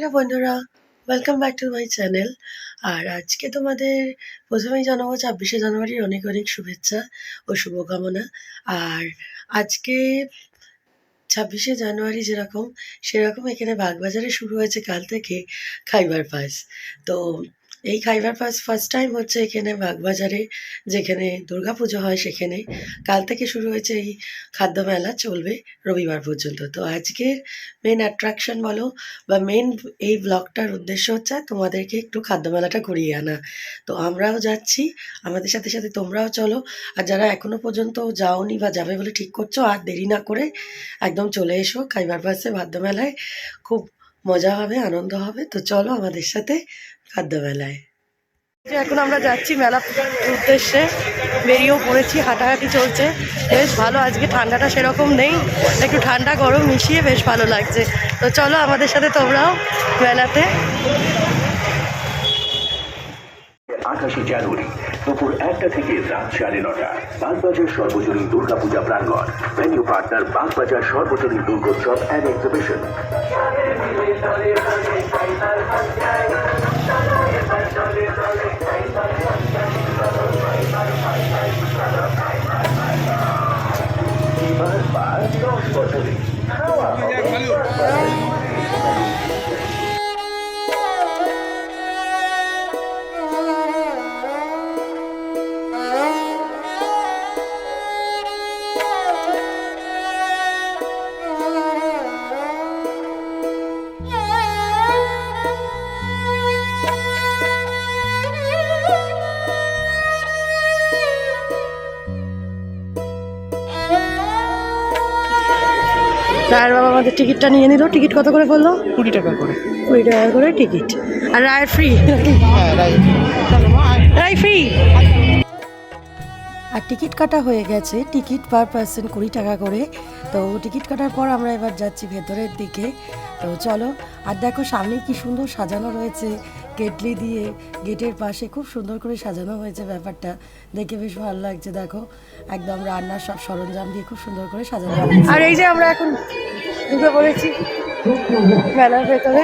Hello বন্ধুরা welcome back to my channel আর আজকে তোমাদের প্রথমেই জানাব ছাব্বিশে জানুয়ারির অনেক অনেক শুভেচ্ছা ও শুভকামনা। আর আজকে ছাব্বিশে জানুয়ারি যেরকম, সেরকম এখানে বাগবাজারে শুরু হয়েছে কাল থেকে খাইবার পাস। তো এই খাইবার পাস ফার্স্ট টাইম হচ্ছে এখানে বাগবাজারে, যেখানে দুর্গাপুজো হয় সেখানে। কাল থেকে শুরু হয়েছে এই খাদ্য মেলা, চলবে রবিবার পর্যন্ত। তো আজকের মেন অ্যাট্রাকশন বলো বা মেন এই ব্লগটার উদ্দেশ্য হচ্ছে তোমাদেরকে একটু খাদ্য মেলাটা ঘুরিয়ে আনা। তো আমরাও যাচ্ছি, আমাদের সাথে সাথে তোমরাও চলো। আর যারা এখনও পর্যন্ত যাওনি বা যাবে বলে ঠিক করছ, আর দেরি না করে একদম চলে এসো খাইবার পাশে খাদ্য মেলায় খুব মজা হবে, আনন্দ হবে। তো চলো আমাদের সাথে খাদ্য মেলায় এখন আমরা যাচ্ছি মেলা উদ্দেশ্যে। বেরিয়েও পড়েছি হাঁটাহাঁটি চলছে। বেশ ভালো আজকে ঠান্ডাটা সেরকম নেই। একটু ঠান্ডা গরম মিশিয়ে বেশ ভালো লাগছে। তো চলো আমাদের সাথে তোমরাও মেলাতে। আঠাশে জানুয়ারি। দুপুর একটা থেকে রাত সাড়ে নটা বাগবাজার সর্বজনীন দুর্গাপূজা প্রাঙ্গণ ভেন্যু পার্টনার বাগবাজার সর্বজনীন দুর্গোৎসব অ্যান্ড এক্সিবিশন বারবার রায়ের বাবা আমাদের টিকিটটা নিয়ে নিল। টিকিট কত করে বলল? কুড়ি টাকা করে। কুড়ি টাকা করে টিকিট। আর রায়ের ফ্রি হ্যাঁ রায় ফ্রি আর টিকিট কাটা হয়ে গেছে। টিকিট পার পার্সন কুড়ি টাকা করে। তো টিকিট কাটার পর আমরা এবার যাচ্ছি ভেতরের দিকে। তো চলো আর দেখো সামনে কি সুন্দর সাজানো রয়েছে। কেটলি দিয়ে গেটের পাশে খুব সুন্দর করে সাজানো হয়েছে ব্যাপারটা। দেখে বেশ ভালো লাগছে দেখো। একদম রান্নার সব সরঞ্জাম দিয়ে খুব সুন্দর করে সাজানো হয়েছে। আর এই যে আমরা এখন ঢুকে পড়েছি মেলার ভেতরে।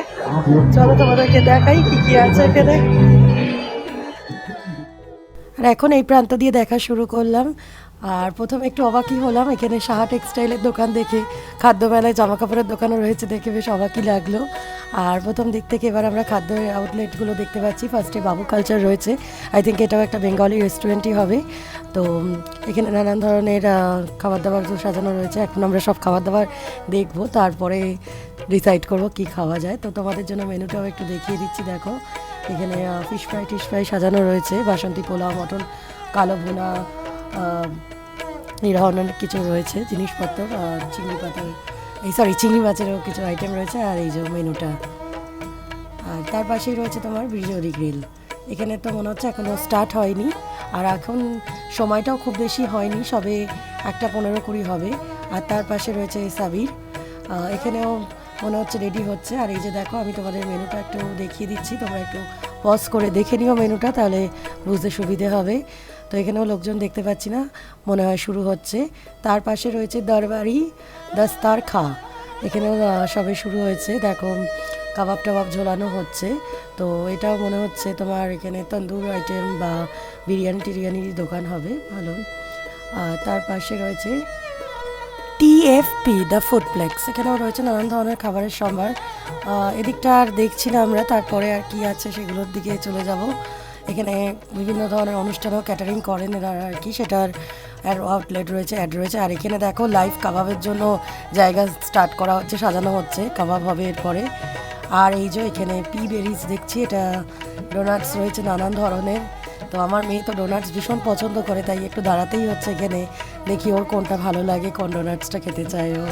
চলো তোমাদেরকে দেখাই কি কি আছে এখানে। আর এখন এই প্রান্ত দিয়ে দেখা শুরু করলাম। আর প্রথমে একটু অবাকই হলাম, এখানে সাহা টেক্সটাইলের দোকান দেখে খাদ্য মেলায় জামা কাপড়ের দোকানও রয়েছে দেখে বেশ অবাকই লাগল। আর প্রথম দিক থেকে এবার আমরা খাদ্যের আউটলেটগুলো দেখতে পাচ্ছি। ফার্স্টে বাবু কালচার রয়েছে আই থিঙ্ক এটাও একটা বেঙ্গলি রেস্টুরেন্টই হবে। তো, এখানে নানান ধরনের খাবার দাবার সাজানো রয়েছে, এখন আমরা সব খাবার দাবার দেখব, তারপরে ডিসাইড করব কি খাওয়া যায়। তো তোমাদের জন্য মেনুটাও একটু দেখিয়ে দিচ্ছি, দেখো। এখানে ফিশ ফ্রাই টিশ ফ্রাই সাজানো রয়েছে, বাসন্তী পোলাও, মটন, কালো ভুনা এই ধরনের কিছু রয়েছে, জিনিসপত্র আর চিংড়ি পাতার, এই সরি চিংড়ি মাছেরও কিছু আইটেম রয়েছে আর এই যে মেনুটা। আর তার পাশেই রয়েছে তোমার বিরিয়ানি গ্রিল এখানে তো মনে হচ্ছে এখনও স্টার্ট হয়নি আর এখন সময়টাও খুব বেশি হয়নি, সবে একটা পনেরো কুড়ি হবে। আর তার পাশে রয়েছে সাবির। এখানেও মনে হচ্ছে রেডি হচ্ছে। আর এই যে দেখো, আমি তোমাদের মেনুটা একটু দেখিয়ে দিচ্ছি। তোমরা একটু পজ করে দেখে নিও মেনুটা, তাহলে বুঝতে সুবিধে হবে। তো এখানেও লোকজন দেখতে পাচ্ছি না, মনে হয় শুরু হচ্ছে। তার পাশে রয়েছে দরবারি দস্তার খা। এখানেও সবে শুরু হয়েছে। দেখো, কাবাব টাবাব ঝোলানো হচ্ছে। তো এটাও মনে হচ্ছে তোমার এখানে তন্দুর আইটেম বা বিরিয়ানি টিরিয়ানির দোকান হবে। ভালো। তার পাশে রয়েছে টিএফপি দ্য ফুডপ্লেক্স এখানেও রয়েছে নানান ধরনের খাবারের সম্ভার। এদিকটা আর দেখছি না আমরা, তারপরে আর কি আছে সেগুলোর দিকে চলে যাব। এখানে বিভিন্ন ধরনের অনুষ্ঠানও ক্যাটারিং করেন এরা আর কি। সেটার আউটলেট রয়েছে অ্যাড রয়েছে। আর এখানে দেখো লাইভ কাবাবের জন্য জায়গা স্টার্ট করা হচ্ছে, সাজানো হচ্ছে কাবাব হবে এরপরে। আর এই যে এখানে পি বেরিজ দেখছি, এটা ডোনাটস রয়েছে নানান ধরনের। তো আমার মেয়ে তো ডোনাটস ভীষণ পছন্দ করে, তাই একটু দাঁড়াতেই হচ্ছে এখানে। দেখি ওর কোনটা ভালো লাগে, কোন ডোনাটসটা খেতে চায় ও।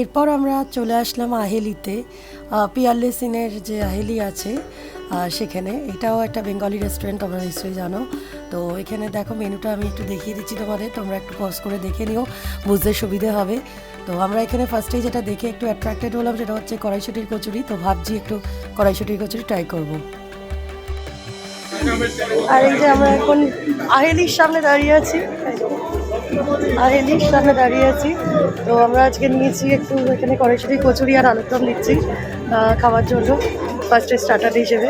এরপর আমরা চলে আসলাম আহেলিতে পিয়ারলেসিনের যে আহেলি আছে সেখানে। এটাও একটা বেঙ্গলি রেস্টুরেন্ট, তোমরা নিশ্চয়ই জানো। তো এখানে দেখো মেনুটা আমি একটু দেখিয়ে দিচ্ছি তোমাদের। তোমরা একটু পজ করে দেখে নিও, বুঝতে সুবিধে হবে। তো আমরা এখানে ফার্স্টেই যেটা দেখে একটু অ্যাট্রাক্টেড হলাম সেটা হচ্ছে কড়াইশুটির কচুরি। তো ভাবছি একটু কড়াইশুটির কচুরি ট্রাই করব। আর এই যে আমরা এখন আহেলির সামনে দাঁড়িয়ে আছি। আহেলির সামনে দাঁড়িয়ে আছি। তো আমরা আজকে নিয়েছি একটু এখানে কড়াইশুটি কচুরি আর আলুর দম নিচ্ছি খাওয়ার জন্য ফার্স্টে স্টার্টার হিসেবে।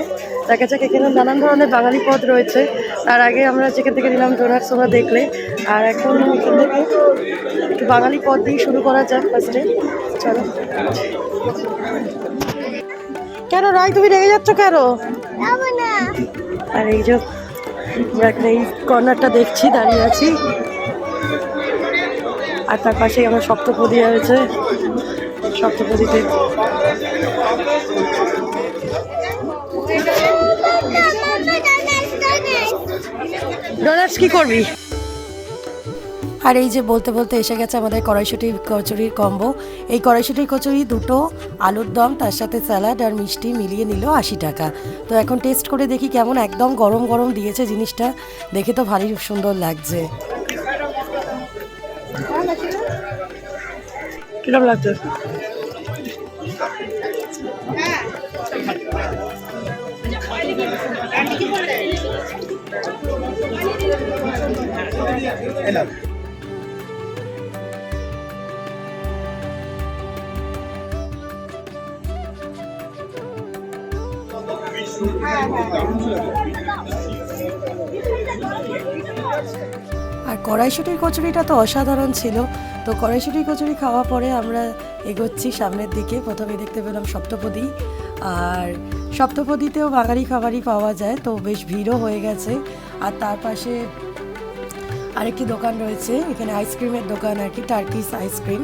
দেখা যাক এখানে নানান ধরনের বাঙালি পদ রয়েছে। তার আগে আমরা যেখান থেকে নিলাম ডোনাটস তোমরা দেখলে। আর এখন এখান থেকে একটু বাঙালি পদ দিয়ে শুরু করা যাক ফার্স্টে চলো। কেন রায় তুমি রেগে যাচ্ছ কেন? আর এই যে আমরা এখানে এই কর্নারটা দেখছি দাঁড়িয়ে আছি। আর তার পাশেই আমার সপ্তপদী রয়েছে। সপ্তপদীতে কি করবি? আর এই যে বলতে বলতে এসে গেছে আমাদের কড়াইশুটির কচুরির কম্বো। এই কড়াইশুটির কচুরি দুটো, আলুর দম, তার সাথে স্যালাড আর মিষ্টি মিলিয়ে নিল আশি টাকা। তো এখন টেস্ট করে দেখি কেমন, একদম গরম গরম দিয়েছে জিনিসটা। দেখে তো ভারী সুন্দর লাগছে। কিরম লাগছে? আর কড়াইশুটির কচুরিটা তো অসাধারণ ছিল। তো কড়াইশুটির কচুরি খাওয়া পরে আমরা এগোচ্ছি সামনের দিকে। প্রথমে দেখতে পেলাম সপ্তপদী। আর সপ্তপদীতেও বাঙালি খাবারই পাওয়া যায়, তো বেশ ভিড়ও হয়ে গেছে। আর তার পাশে আরেকটি দোকান রয়েছে, এখানে আইসক্রিমের দোকান আর কি, টার্কিস আইসক্রিম।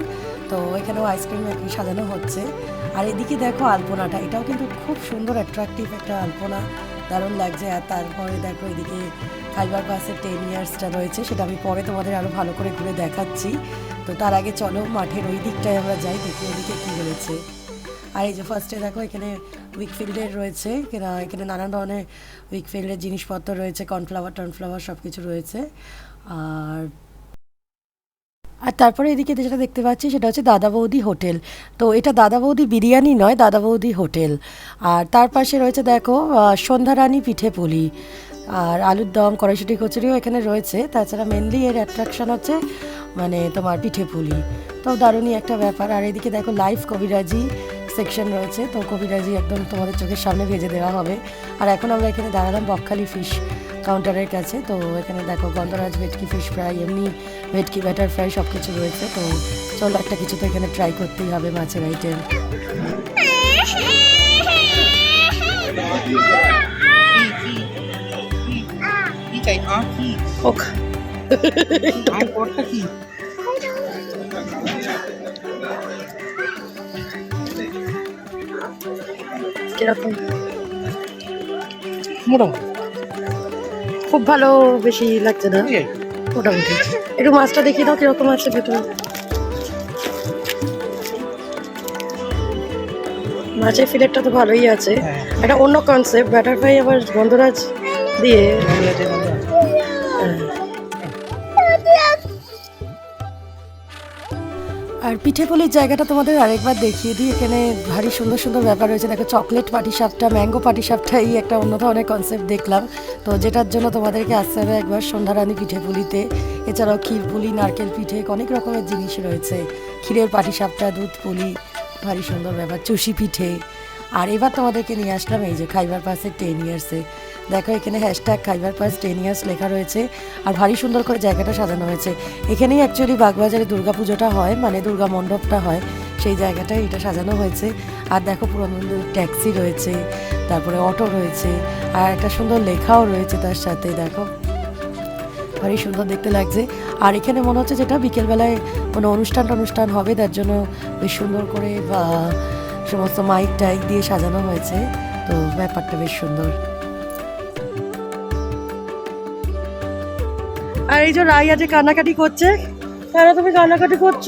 তো এখানেও আইসক্রিম আর কি সাজানো হচ্ছে। আর এদিকে দেখো আলপনাটা, এটাও কিন্তু খুব সুন্দর অ্যাট্রাকটিভ একটা আলপনা। দারুণ লাগছে। আর তারপরে দেখো এদিকে খাইবার পাসের টেন ইয়ার্সটা রয়েছে, সেটা আমি পরে তোমাদের আরও ভালো করে ঘুরে দেখাচ্ছি। তো তার আগে চলো, মাঠের ওই দিকটায় আমরা যাই, দেখি ওদিকে কী রয়েছে আর এই যে ফার্স্টে দেখো, এখানে উইকফিল্ডের রয়েছে এখানে নানান ধরনের উইকফিল্ডের জিনিসপত্র রয়েছে কর্নফ্লাওয়ার টর্নফ্লাওয়ার সব কিছু রয়েছে। আর আর তারপরে এদিকে যেটা দেখতে পাচ্ছি, সেটা হচ্ছে দাদা বৌদি হোটেল। তো এটা দাদা বৌদি বিরিয়ানি নয়, দাদা বৌদি হোটেল। আর তার পাশে রয়েছে দেখো সন্ধ্যারানী পিঠে পুলি। আর আলুর দম, কড়াইশুটি, কচুরিও এখানে রয়েছে। তাছাড়া মেনলি এর অ্যাট্রাকশন হচ্ছে মানে তোমার পিঠে পুলি। তো দারুণই একটা ব্যাপার। আর এদিকে দেখো লাইভ কবিরাজি সেকশন রয়েছে, তো কবিরাজি একদম তোমাদের চোখের সামনে ভেজে দেওয়া হবে। আর এখন আমরা এখানে দাঁড়ালাম বকখালি ফিশ কাউন্টারের কাছে। তো এখানে দেখো গন্ধরাজ, ভেটকি ফিশ ফ্রাই এমনি ভেটকি ব্যাটার ফ্রাই সব কিছু রয়েছে। তো চলো একটা কিছু তো এখানে ট্রাই করতেই হবে মাছের আইটেম চাই কি? কীরকম? মোটামুটি খুব ভালো বেশি লাগছে না? মোটামুটি। একটু মাছটা দেখিয়ে দাও কীরকম আছে ভেতরে। মাছের ফিলেটটা তো ভালোই আছে। হ্যাঁ। একটা অন্য কনসেপ্ট ব্যাটার ফ্রাই আবার গন্ধরাজ দিয়ে আর পিঠে পুলির জায়গাটা তোমাদের আরেকবার দেখিয়ে দিই। এখানে ভারী সুন্দর সুন্দর ব্যাপার রয়েছে। দেখো চকলেট পাটিসাপটা ম্যাঙ্গো পাটিসাপটা, এই একটা অন্য ধরনের কনসেপ্ট দেখলাম। তো যেটার জন্য তোমাদেরকে আসতে হবে একবার সন্ধ্যারানী পিঠে পুলিতে। এছাড়াও ক্ষীর পুলি, নারকেল পিঠে, অনেক রকমের জিনিস রয়েছে। ক্ষীরের পাটিসাপটা, দুধ পুলি, ভারী সুন্দর ব্যাপার, চুষি পিঠে। আর এবার তোমাদেরকে নিয়ে আসলাম এই যে খাইবার পাসের টেন ইয়ার্সে দেখো, এখানে hashtag Khyber pass ten years লেখা রয়েছে আর ভারী সুন্দর করে জায়গাটা সাজানো হয়েছে। এখানেই অ্যাকচুয়ালি বাগবাজারে দুর্গা পুজোটা হয় মানে দুর্গা মণ্ডপটা হয়। সেই জায়গাটায় এটা সাজানো হয়েছে। আর দেখো, পুরোনো ট্যাক্সি রয়েছে, তারপরে অটো রয়েছে, আর একটা সুন্দর লেখাও রয়েছে তার সাথে, দেখো। ভারী সুন্দর দেখতে লাগছে। আর এখানে মনে হচ্ছে যেটা বিকেলবেলায় কোনো অনুষ্ঠান অনুষ্ঠান হবে, তার জন্য বেশ সুন্দর করে বা সমস্ত মাইক টাইক দিয়ে সাজানো হয়েছে। তো ব্যাপারটা বেশ সুন্দর। এই যে রাই আজকে কান্নাকাটি করছে কেন তুমি কান্নাকাটি করছ?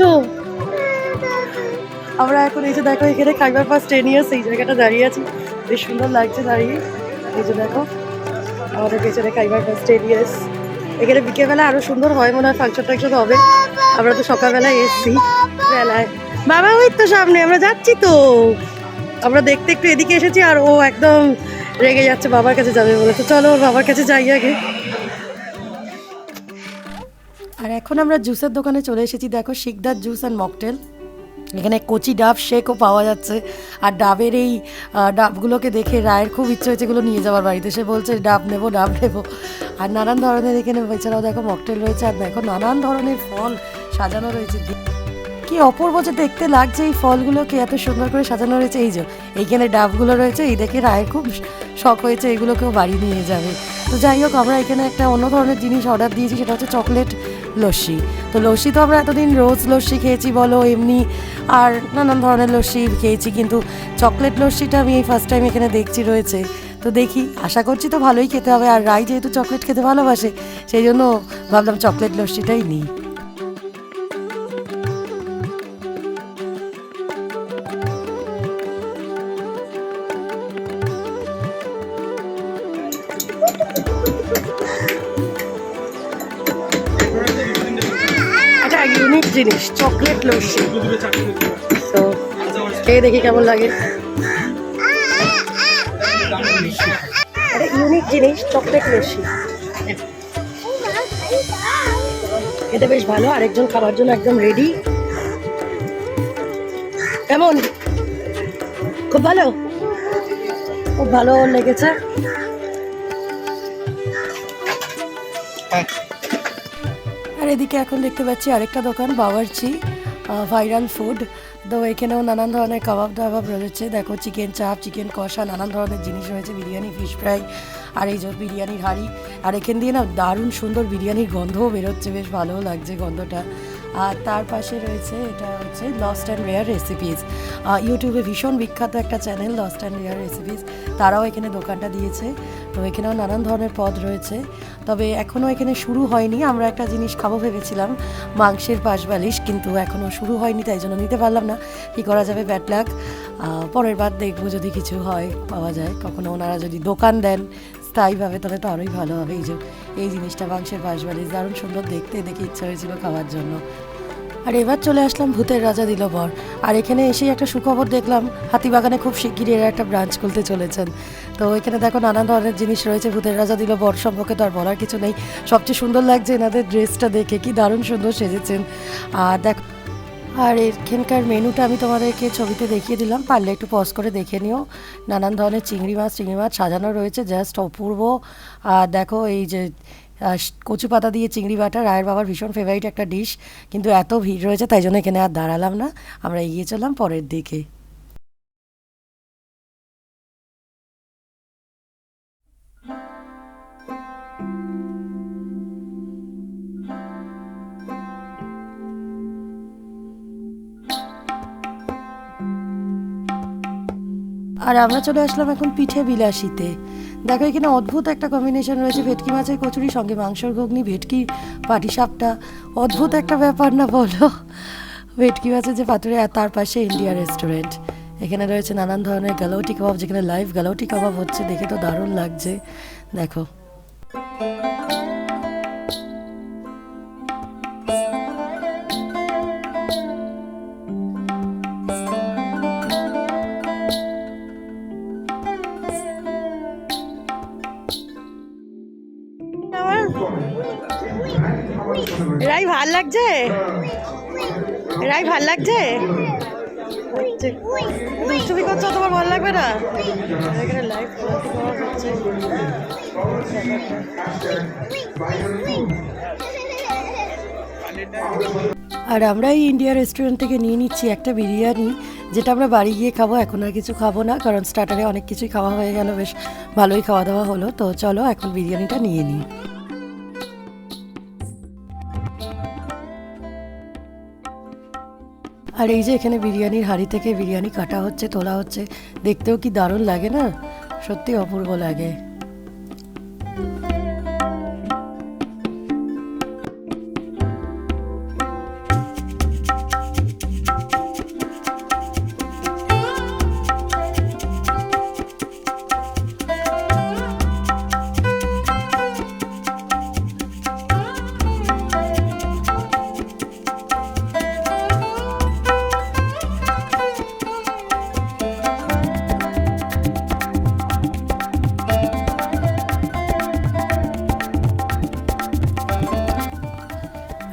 আমরা এখন এই যে দেখো, এখানে খাইবার পাস টেন ইয়ার্স এই জায়গাটা দাঁড়িয়ে আছি। বেশ সুন্দর লাগছে দাঁড়িয়ে। এই যে দেখো, আমাদের পেছনে কাইবার স্টেডিয়াস এখানে বিকেলবেলা আরও সুন্দর হয় মনে হয় ফাংশন টাংশন হবে। আমরা তো সকালবেলায় এসছি বেলায় বাবা, ওই তো সামনে, আমরা যাচ্ছি তো। আমরা দেখতে একটু এদিকে এসেছি আর ও একদম রেগে যাচ্ছে বাবার কাছে যাবে বলে। তো চলো, ওর বাবার কাছে যাই আগে। আর এখন আমরা জুসের দোকানে চলে এসেছি, দেখো শিকদার জুস অ্যান্ড মকটেল এখানে কচি ডাব শেকও পাওয়া যাচ্ছে। আর ডাবের এই ডাবগুলোকে দেখে রায়ের খুব ইচ্ছে হয়েছে এগুলো নিয়ে যাওয়ার বাড়িতে। সে বলছে, ডাব নেব ডাব নেব। আর নানান ধরনের এখানে, এছাড়াও দেখো মকটেল রয়েছে। আর দেখো নানান ধরনের ফল সাজানো রয়েছে। কি অপূর্ব যে দেখতে লাগছে এই ফলগুলোকে, এত সুন্দর করে সাজানো রয়েছে। এই যে, এইখানে ডাবগুলো রয়েছে, এই দেখে রায়ের খুব শখ হয়েছে এগুলোকেও বাড়ি নিয়ে যাবে। তো যাই হোক, আমরা এখানে একটা অন্য ধরনের জিনিস অর্ডার দিয়েছি, সেটা হচ্ছে চকলেট লস্যি। তো লস্যি তো আমরা এতদিন রোজ লস্যি খেয়েছি বলো, এমনি আর নানান ধরনের লস্যি খেয়েছি, কিন্তু চকলেট লস্যিটা আমি এই ফার্স্ট টাইম এখানে দেখছি রয়েছে। তো দেখি, আশা করছি তো ভালোই খেতে হবে, আর রাই যেহেতু চকলেট খেতে ভালোবাসে, সেই জন্য ভাবলাম চকলেট লস্যিটাই নিই। লস্যি তো খেয়ে দেখি কেমন লাগে। একটা ইউনিক জিনিস চকলেট লস্যি খেতে বেশ ভালো, আরেকজন খাবার জন্য একদম রেডি কেমন? খুব ভালো? খুব ভালো লেগেছে। আর এদিকে এখন দেখতে পাচ্ছি আরেকটা দোকান, বাওয়ার্চি। ভাইরাল ফুড তো এখানেও নানান ধরনের কাবাব দাবাব রয়েছে। দেখো চিকেন চাপ চিকেন কষা, নানান ধরনের জিনিস রয়েছে। বিরিয়ানি ফিশ ফ্রাই আর এই যে বিরিয়ানির হাঁড়ি। আর এখান দিয়ে না দারুণ সুন্দর বিরিয়ানির গন্ধও বেরোচ্ছে। বেশ ভালোও লাগছে গন্ধটা। আর তার পাশে রয়েছে, এটা হচ্ছে লস্ট অ্যান্ড রেয়ার রেসিপিস ইউটিউবে ভীষণ বিখ্যাত একটা channel lost and rare recipes তারাও এখানে দোকানটা দিয়েছে। তো এখানেও নানান ধরনের পদ রয়েছে। তবে এখনও এখানে শুরু হয়নি। আমরা একটা জিনিস খাব ভেবেছিলাম, মাংসের পাশবালিশ, কিন্তু এখনও শুরু হয়নি, তাই জন্য নিতে পারলাম না। কি করা যাবে? ব্যাট লাক পরের বার দেখব যদি কিছু হয়, পাওয়া যায়। কখনো ওনারা যদি দোকান দেন স্থায়ীভাবে, তাহলে তো আরোই ভালো হবে। এই যে, এই জিনিসটা মাংসের পাশবালিশ, দারুণ সুন্দর দেখতে, দেখে ইচ্ছা হয়েছিল খাওয়ার জন্য। আর এবার চলে আসলাম ভূতের রাজা দিল বর আর এখানে এসেই একটা সুখবর দেখলাম, হাতিবাগানে খুব শিগগিরই এরা একটা ব্রাঞ্চ খুলতে চলেছেন। তো এখানে দেখো নানান ধরনের জিনিস রয়েছে ভূতের রাজা দিল বর সম্পর্কে তো আর বলার কিছু নেই। সবচেয়ে সুন্দর লাগছে এনাদের ড্রেসটা দেখে, কি দারুণ সুন্দর সেজেছেন। আর দেখ, আর এখানকার মেনুটা আমি তোমাদেরকে ছবিতে দেখিয়ে দিলাম। পারলে একটু পজ করে দেখে নিও। নানান ধরনের চিংড়ি মাছ চিংড়ি মাছ সাজানো রয়েছে জাস্ট অপূর্ব। আর দেখো এই যে কচু পাতা দিয়ে চিংড়ি বাটা, রায়ের বাবার ভীষণ ফেভারিট একটা ডিশ কিন্তু এত ভিড় রয়েছে, তাই জন্য এখানে আর দাঁড়ালাম না। আমরা এগিয়ে চললাম পরের দিকে। আর আমরা চলে আসলাম এখন পিঠে বিলাসিতে। দেখো, এখানে অদ্ভুত একটা কম্বিনেশন রয়েছে, ভেটকি মাছের কচুরি সঙ্গে মাংসর ঘুগনি, ভেটকি পাটিসাপটা। অদ্ভুত একটা ব্যাপার না বলো? ভেটকি মাছের যে পাতুরে, আর তার পাশে ইন্ডিয়া রেস্টুরেন্ট এখানে রয়েছে নানান ধরনের গালাউটি কাবাব, যেখানে লাইভ গালাউটি কাবাব হচ্ছে, দেখে তো দারুণ লাগছে। দেখো। ভালো লাগছে? রাই, ভালো লাগছে। দুষ্টুমি করছ, তোমার ভালো লাগবে না? আর আমরা এই ইন্ডিয়া রেস্টুরেন্ট থেকে নিয়ে নিচ্ছি একটা বিরিয়ানি, যেটা আমরা বাড়ি গিয়ে খাব, এখন আর কিছু খাব না, কারণ স্টার্টারে অনেক কিছুই খাওয়া হয়ে গেল, বেশ ভালোই খাওয়া দাওয়া হলো। তো চলো, এখন বিরিয়ানিটা নিয়ে নিই। আর এই যে এখানে বিরিয়ানির হাড়ি থেকে বিরিয়ানি কাটা হচ্ছে, তোলা হচ্ছে, দেখতেও কি দারুণ লাগে না? সত্যি অপূর্ব লাগে।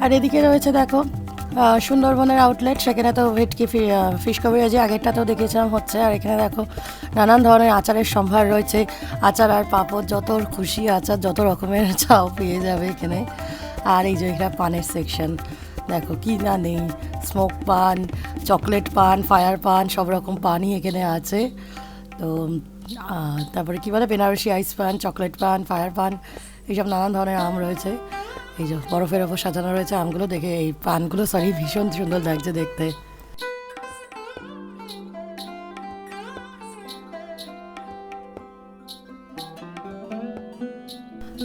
আর এদিকে রয়েছে দেখো সুন্দরবনের আউটলেট সেখানে তো ভেটকি ফিশ কভারেজে আগেরটাতেও দেখেছিলাম হচ্ছে, আর এখানে দেখো নানান ধরনের আচারের সম্ভার রয়েছে। আচার আর পাপড়, যত খুশি আচার, যত রকমের চাও পেয়ে যাবে এখানে। আর এই যে এখানে পানের সেকশন দেখো কি না নেই স্মোক পান চকলেট পান ফায়ার পান, সব রকম পানই এখানে আছে। তো তারপরে কী বলে, বেনারসি আইস পান চকলেট পান ফায়ার পান, এইসব নানান ধরনের আম রয়েছে। এই যে বরফের ওপর সাজানো রয়েছে আমগুলো, দেখে এই পানগুলো সরি ভীষণ সুন্দর লাগছে দেখতে।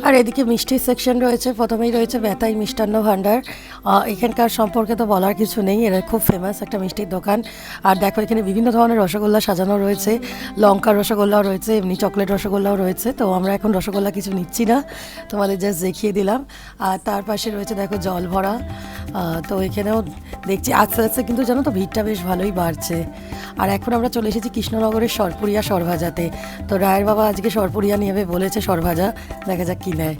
আর এদিকে মিষ্টির সেকশন রয়েছে, প্রথমেই রয়েছে বেতাই মিষ্টান্ন ভাণ্ডার। এখানকার সম্পর্কে তো বলার কিছু নেই। এরা খুব ফেমাস একটা মিষ্টির দোকান। আর দেখো, এখানে বিভিন্ন ধরনের রসগোল্লা সাজানো রয়েছে। লঙ্কার রসগোল্লাও রয়েছে, এমনি চকলেট রসগোল্লাও রয়েছে। তো আমরা এখন রসগোল্লা কিছু নিচ্ছি না। তোমাদের জাস্ট দেখিয়ে দিলাম। আর তার পাশে রয়েছে দেখো, জল ভরা। তো এখানেও দেখছি, আস্তে আস্তে কিন্তু জানো তো ভিড়টা বেশ ভালোই বাড়ছে। আর এখন আমরা চলে এসেছি কৃষ্ণনগরের সরপুরিয়া সরভাজাতে। তো রায়ের বাবা আজকে সরপুরিয়া নিয়ে বলেছে সরভাজা, দেখা যাক কি নেয়।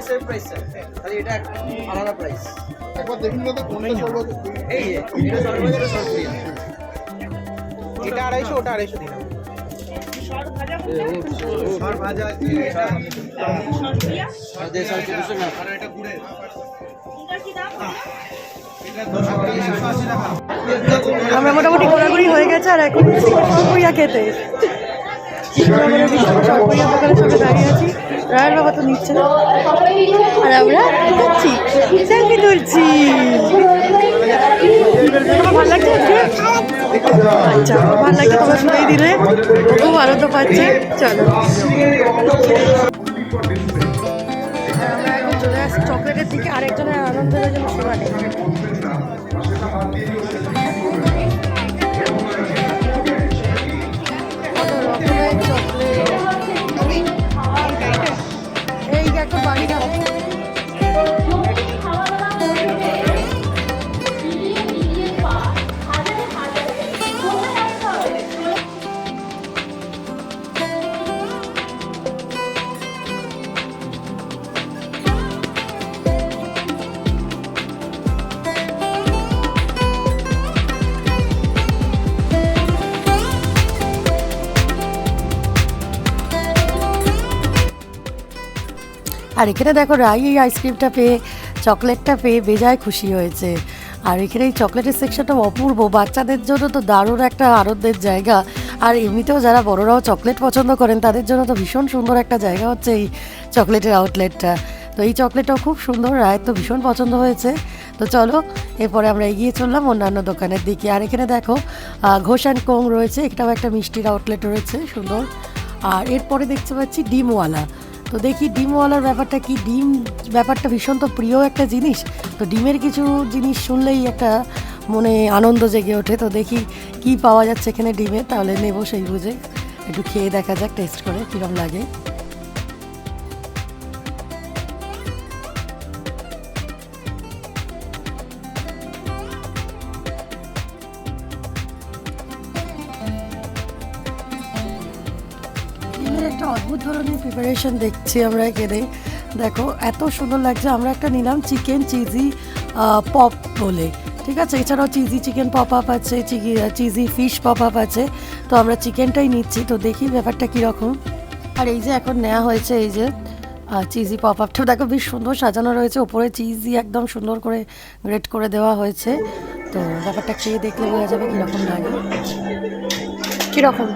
দুটোই সেম প্রাইস স্যার খালি এটা আলাদা প্রাইস একবার দেখুন না তো কোনটা সর্বোচ্চ? এই এটা সর্বোচ্চ এটা সর্বোচ্চ এটা আড়াইশো ওটা আড়াইশো গুড়ের আমরা মোটামুটি ঘোরাঘুরি হয়ে গেছে আর এখন সরপুরিয়া খেতে। সরপুরিয়া দোকানের সামনে দাঁড়িয়ে আছি। রায়ের বাবা তো নিচ্ছে। আর আমরা যাচ্ছি সেলফি তুলছি। লাগছে আচ্ছা ভালো লাগছে তোমরা শুনেই দিলে খুব আনন্দ পাচ্ছে। চলো। আমরা চলে আসছি চকলেটের দিকে, আরেকজনের আনন্দের জন্য সীমা আর এখানে দেখো রাই এই আইসক্রিমটা পেয়ে চকলেটটা পেয়ে বেজায় খুশি হয়েছে। আর এখানে এই চকলেটের সেকশনটা অপূর্ব, বাচ্চাদের জন্য তো দারুণ একটা আনন্দের জায়গা। আর এমনিতেও যারা বড়রাও চকলেট পছন্দ করেন, তাদের জন্য তো ভীষণ সুন্দর একটা জায়গা হচ্ছে এই চকলেটের আউটলেটটা তো এই চকলেটটাও খুব সুন্দর, রায়ের তো ভীষণ পছন্দ হয়েছে। তো চলো, এরপরে আমরা এগিয়ে চললাম অন্যান্য দোকানের দিকে। আর এখানে দেখো ঘোষ অ্যান্ড কোং রয়েছে, এটাও একটা মিষ্টির আউটলেট রয়েছে, সুন্দর। আর এরপরে দেখতে পাচ্ছি ডিমওয়ালা। তো দেখি ডিমওয়ালার ব্যাপারটা কি? ডিম ব্যাপারটা ভীষণ তো প্রিয় একটা জিনিস। তো ডিমের কিছু জিনিস শুনলেই একটা মনে আনন্দ জেগে ওঠে। তো দেখি কি পাওয়া যাচ্ছে এখানে ডিমে। তাহলে নেব সেই বুঝে। একটু খেয়ে দেখা যাক, টেস্ট করে কীরকম লাগে। অদ্ভুত ধরনের প্রিপারেশন দেখছি আমরা এখানে। দেখো, এত সুন্দর লাগছে। আমরা একটা নিলাম চিকেন চিজি পপ বলে। ঠিক আছে? এছাড়াও চিজি চিকেন পপ আপ আছে চিজি ফিশ পপ আপ আছে। তো আমরা চিকেনটাই নিচ্ছি। তো দেখি ব্যাপারটা কীরকম। আর এই যে এখন নেওয়া হয়েছে এই যে চিজি পপ আপটা দেখো, বেশ সুন্দর সাজানো রয়েছে। ওপরে চিজি একদম সুন্দর করে গ্রেট করে দেওয়া হয়েছে। তো ব্যাপারটা খেয়ে দেখলে বোঝা যাবে কীরকম লাগে। কীরকম?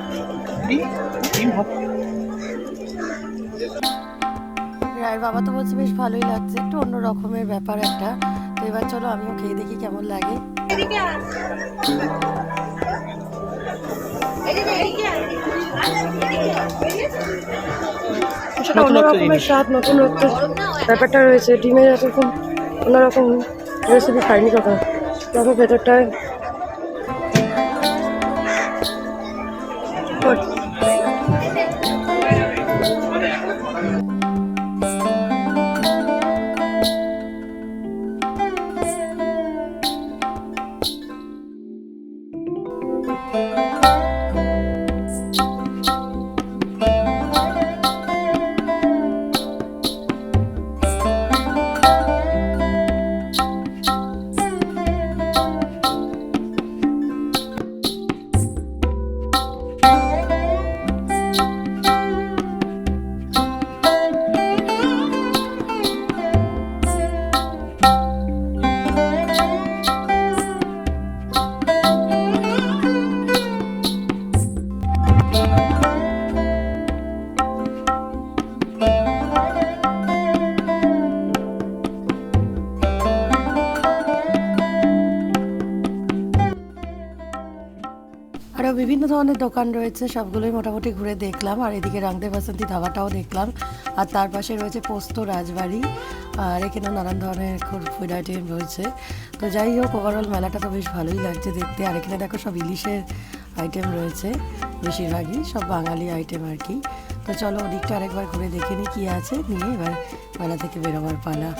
রায়ের বাবা তো বলছে বেশ ভালোই লাগছে। একটু অন্য রকমের ব্যাপার একটা। তো এবার চলো আমিও খেয়ে দেখি কেমন লাগে। সেটা অন্য স্বাদ নতুন রকম ব্যাপারটা রয়েছে ডিমের এরকম অন্যরকম রেসিপি খাইনি কথা তবে ভেতরটায় ধরনের দোকান রয়েছে, সবগুলোই মোটামুটি ঘুরে দেখলাম। আর এদিকে রাংদে বাসন্তী ধাবাটাও দেখলাম। আর তার পাশে রয়েছে পোস্ত রাজবাড়ি। আর এখানে নানান ধরনের ফুড আইটেম রয়েছে। তো যাই হোক ওভারঅল মেলাটা তো বেশ ভালোই লাগছে দেখতে। আর এখানে দেখো সব ইলিশের আইটেম রয়েছে, বেশিরভাগই সব বাঙালি আইটেম আর কি। তো চলো ওদিকটা আরেকবার ঘুরে দেখে নিই কী আছে, নিয়ে এবার মেলা থেকে বেরোবার পালা।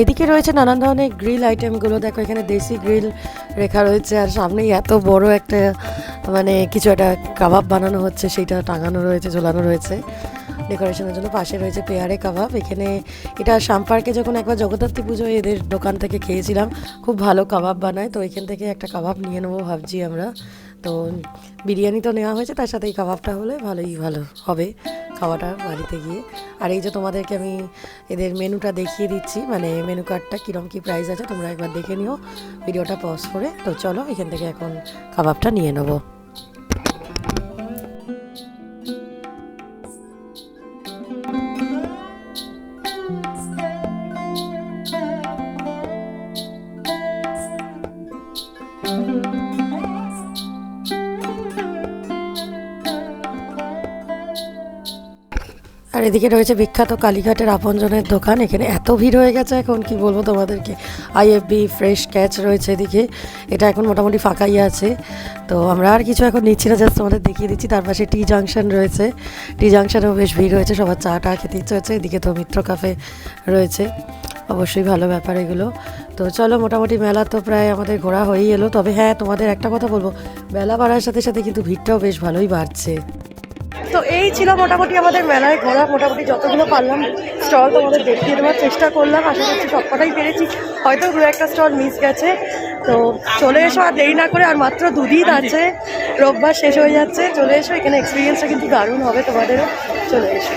এদিকে রয়েছে নানান ধরনের গ্রিল আইটেমগুলো দেখো, এখানে দেশি গ্রিল রেখা রয়েছে আর সামনেই এত বড় একটা মানে কিছু একটা কাবাব বানানো হচ্ছে, সেইটা টাঙানো রয়েছে, ঝোলানো রয়েছে। ডেকোরেশনের জন্য পাশে রয়েছে পেয়ারে কাবাব। এখানে এটা শামপার্কে যখন একবার জগদ্ধাত্রী পুজো এদের দোকান থেকে খেয়েছিলাম। খুব ভালো কাবাব বানায়। তো এখান থেকে একটা কাবাব নিয়ে নেব ভাবছি আমরা। তো বিরিয়ানি তো নেওয়া হয়েছে, তার সাথে এই কাবাবটা হলে ভালোই ভালো হবে। খাওয়াটা বাড়িতে গিয়ে। আর এই যে তোমাদেরকে আমি এদের মেনুটা দেখিয়ে দিচ্ছি মানে মেনু কার্ডটা কীরকম কী প্রাইস আছে, তোমরা একবার দেখে নিও, ভিডিওটা পজ করে। তো চলো এখান থেকে এখন কাবাবটা নিয়ে নেব। আর এদিকে রয়েছে বিখ্যাত কালীঘাটের আপনজনের দোকান। এখানে এত ভিড় হয়ে গেছে এখন, কি বলব তোমাদেরকে? আইএফবি ফ্রেশ ক্যাচ রয়েছে এদিকে। এটা এখন মোটামুটি ফাঁকাই আছে। তো আমরা আর কিছু এখন নিচ্ছি না, জাস্ট তোমাদের দেখিয়ে দিচ্ছি। তার পাশে টি জাংশন রয়েছে। টি জাংশনেও বেশ ভিড় হয়েছে, সবার চা টা খেতে ইচ্ছে হচ্ছে। এদিকে তো মিত্র কাফে রয়েছে। অবশ্যই ভালো ব্যাপার এগুলো। তো চলো, মোটামুটি মেলা তো প্রায় আমাদের ঘোরা হয়েই এলো। তবে হ্যাঁ তোমাদের একটা কথা বলব। মেলা বাড়ার সাথে সাথে কিন্তু ভিড়টাও বেশ ভালোই বাড়ছে। তো এই ছিল মোটামুটি আমাদের মেলায় ঘোরা। মোটামুটি যতগুলো পারলাম স্টল তোমাদের দেখিয়ে দেওয়ার চেষ্টা করলাম। আশা করছি সবকটাই পেরেছি। হয়তো দু একটা স্টল মিস গেছে। তো চলে এসো আর দেরি না করে, আর মাত্র দুদিন আছে। রোববার শেষ হয়ে যাচ্ছে। চলে এসো, এখানে এক্সপিরিয়েন্সটা কিন্তু দারুণ হবে তোমাদেরও। চলে এসো।